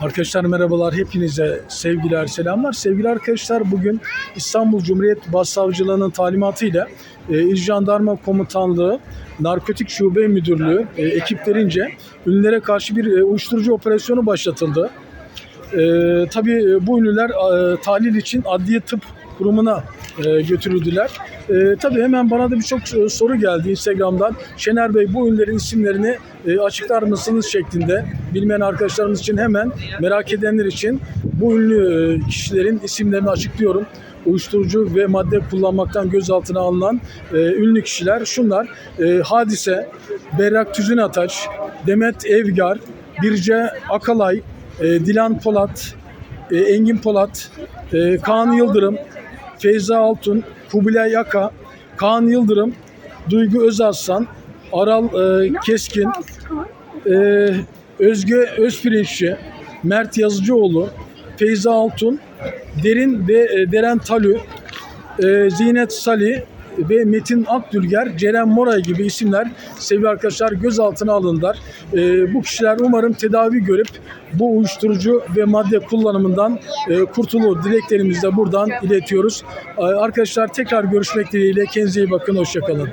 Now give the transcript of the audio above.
Arkadaşlar merhabalar, hepinize sevgiler, selamlar. Sevgili arkadaşlar bugün İstanbul Cumhuriyet Başsavcılığı'nın talimatıyla e, İl Jandarma Komutanlığı Narkotik Şube Müdürlüğü e, ekiplerince ünlülere karşı bir e, uyuşturucu operasyonu başlatıldı. E, tabii e, bu ünlüler e, tahlil için adliye tıp kurumuna e, götürüldüler. E, tabii hemen bana da birçok e, soru geldi Instagram'dan. Şener Bey bu ünlülerin isimlerini e, açıklar mısınız şeklinde. Bilmeyen arkadaşlarımız için hemen merak edenler için bu ünlü e, kişilerin isimlerini açıklıyorum. Uyuşturucu ve madde kullanmaktan gözaltına alınan e, ünlü kişiler şunlar. E, Hadise, Berrak Tüzün Ataç, Demet Evgar, Birce Akalay, e, Dilan Polat, e, Engin Polat, e, Kaan Yıldırım, Feyza Altun, Kubilay Aka, Kaan Yıldırım, Duygu Özaslan, Aral e, Keskin, e, Özge Özpirinççi, Mert Yazıcıoğlu, Feyza Altun, Derin ve e, Deren Talü, e, Zinet Sali ve Metin Akdülger, Ceren Moray gibi isimler sevgili arkadaşlar gözaltına alındılar. E, bu kişiler umarım tedavi görüp bu uyuşturucu ve madde kullanımından e, kurtulur dileklerimizi de buradan iletiyoruz. E, arkadaşlar tekrar görüşmek dileğiyle kendinize iyi bakın, hoşçakalın.